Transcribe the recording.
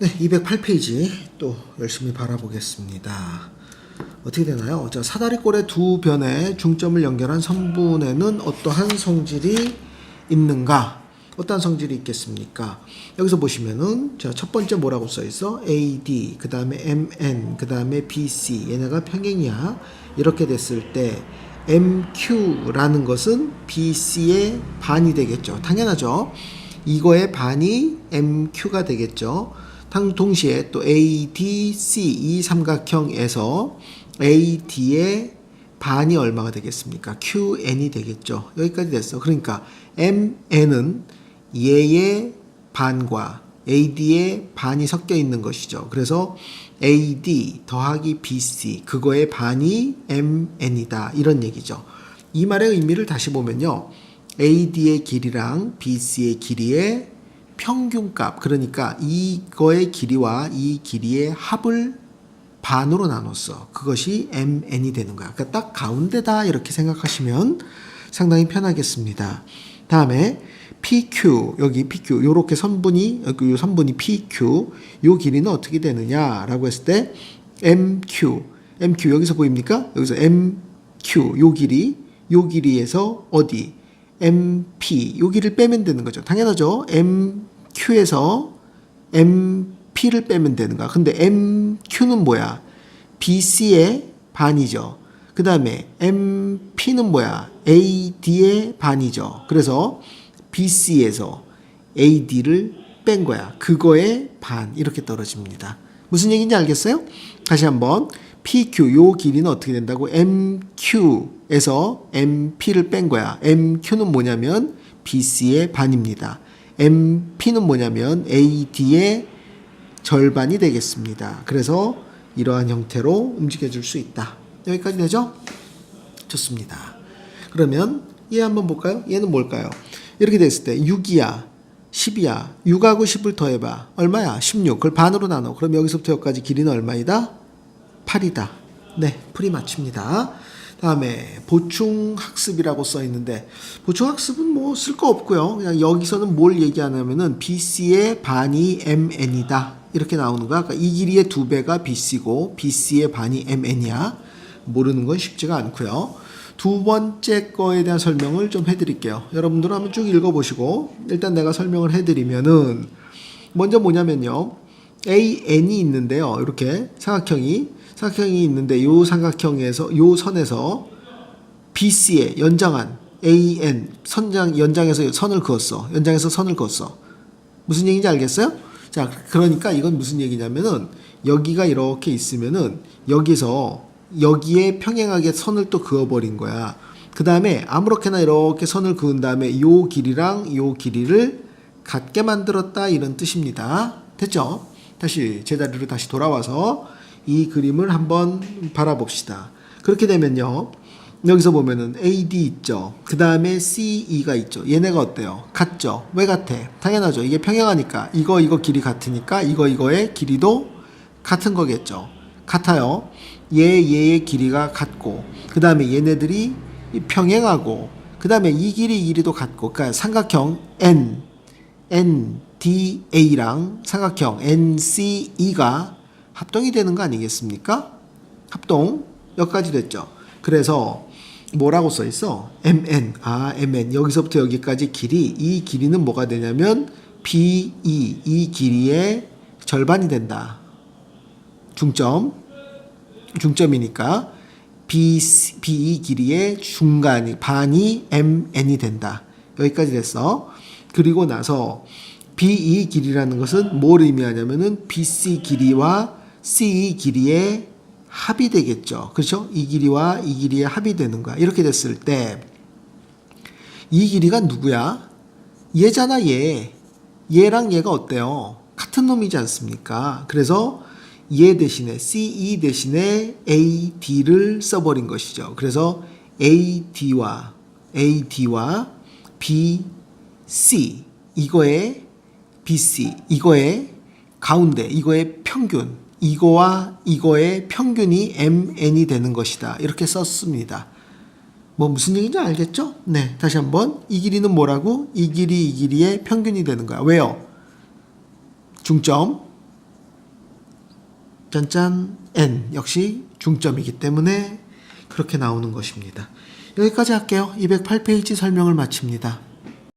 네, 208페이지 또 열심히 바라보겠습니다. 어떻게 되나요? 자, 사다리꼴의 두 변의 중점을 연결한 선분에는 어떠한 성질이 있는가? 어떠한 성질이 있겠습니까? 여기서 보시면은 자, 첫 번째 뭐라고 써 있어? AD, 그 다음에 MN, 그 다음에 BC. 얘네가 평행이야. 이렇게 됐을 때 MQ라는 것은 BC의 반이 되겠죠. 당연하죠. 이거의 반이 MQ가 되겠죠. 당 동시에 또 ADC 이 삼각형에서 AD의 반이 얼마가 되겠습니까? QN이 되겠죠. 여기까지 됐어. 그러니까 MN은 얘의 반과 AD의 반이 섞여 있는 것이죠. 그래서 AD 더하기 BC 그거의 반이 MN이다. 이런 얘기죠. 이 말의 의미를 다시 보면요. AD의 길이랑 BC의 길이의 평균값 그러니까 이거의 길이와 이 길이의 합을 반으로 나눴어. 그것이 MN이 되는 거야. 그러니까 딱 가운데다 이렇게 생각하시면 상당히 편하겠습니다. 다음에 PQ 여기 PQ 요렇게 선분이 요 선분이 PQ 요 길이는 어떻게 되느냐라고 했을 때 MQ MQ 여기서 보입니까? 여기서 MQ 요 길이 요 길이에서 어디 MP 여기를 빼면 되는 거죠. 당연하죠. MQ에서 MP를 빼면 되는 거야. 근데 MQ는 뭐야? BC의 반이죠. 그 다음에 MP는 뭐야? AD의 반이죠. 그래서 BC에서 AD를 뺀 거야. 그거의 반 이렇게 떨어집니다. 무슨 얘기인지 알겠어요? 다시 한번 PQ 요 길이는 어떻게 된다고? MQ에서 MP를 뺀 거야. MQ는 뭐냐면 BC의 반입니다. MP는 뭐냐면 AD의 절반이 되겠습니다. 그래서 이러한 형태로 움직여 줄 수 있다. 여기까지 되죠? 좋습니다. 그러면 얘 한번 볼까요? 얘는 뭘까요? 이렇게 됐을 때 6이야. 10이야. 6하고 10을 더해봐. 얼마야? 16. 그걸 반으로 나눠. 그럼 여기서부터 여기까지 길이는 얼마이다? 8이다. 네, 풀이 맞춥니다. 다음에 보충 학습이라고 써 있는데 보충 학습은 뭐 쓸 거 없고요. 그냥 여기서는 뭘 얘기하냐면은 BC의 반이 MN이다. 이렇게 나오는 거야. 그러니까 이 길이의 두 배가 BC고 BC의 반이 MN이야. 모르는 건 쉽지가 않고요. 두 번째 거에 대한 설명을 좀 해드릴게요. 여러분들 한번 쭉 읽어보시고 일단 내가 설명을 해드리면은 먼저 뭐냐면요. AN이 있는데요. 이렇게 삼각형이 삼각형이 있는데 요 삼각형에서 요 선에서 BC에 연장한 AN 선장 연장해서 선을 그었어. 연장해서 선을 그었어. 무슨 얘기인지 알겠어요? 자, 그러니까 이건 무슨 얘기냐면은 여기가 이렇게 있으면은 여기서 여기에 평행하게 선을 또 그어버린 거야. 그 다음에 아무렇게나 이렇게 선을 그은 다음에 요 길이랑 요 길이를 같게 만들었다 이런 뜻입니다. 됐죠? 다시 제자리로 다시 돌아와서 이 그림을 한번 바라봅시다. 그렇게 되면요. 여기서 보면은 AD 있죠. 그 다음에 CE가 있죠. 얘네가 어때요? 같죠? 왜 같아? 당연하죠. 이게 평행하니까. 이거, 이거 길이 같으니까 이거, 이거의 길이도 같은 거겠죠. 같아요. 얘, 얘의 길이가 같고, 그 다음에 얘네들이 평행하고, 그 다음에 이 길이, 이 길이도 같고, 그러니까 삼각형 N, NDA랑 삼각형 NCE가 합동이 되는 거 아니겠습니까? 합동 여기까지 됐죠. 그래서 뭐라고 써 있어? MN. 아, MN. 여기서부터 여기까지 길이 이 길이는 뭐가 되냐면 BE 이 길이의 절반이 된다. 중점. 중점이니까 B BE 길이의 중간이 반이 MN이 된다. 여기까지 됐어. 그리고 나서 BE 길이라는 것은 뭘 의미하냐면은 BC 길이와 CE 길이의 합이 되겠죠. 그렇죠? 이 길이와 이 길이의 합이 되는 거야. 이렇게 됐을 때 이 길이가 누구야? 얘잖아, 얘. 얘랑 얘가 어때요? 같은 놈이지 않습니까? 그래서 얘 대신에 CE 대신에 AD를 써버린 것이죠. 그래서 AD와 AD와 BC 이거의 BC 이거의 가운데 이거의 평균 이거와 이거의 평균이 MN이 되는 것이다. 이렇게 썼습니다. 뭐 무슨 얘기인지 알겠죠? 네, 다시 한번 이 길이는 뭐라고? 이 길이 이 길이의 평균이 되는 거야. 왜요? 중점 짠짠 n 역시 중점이기 때문에 그렇게 나오는 것입니다. 여기까지 할게요. 208페이지 설명을 마칩니다.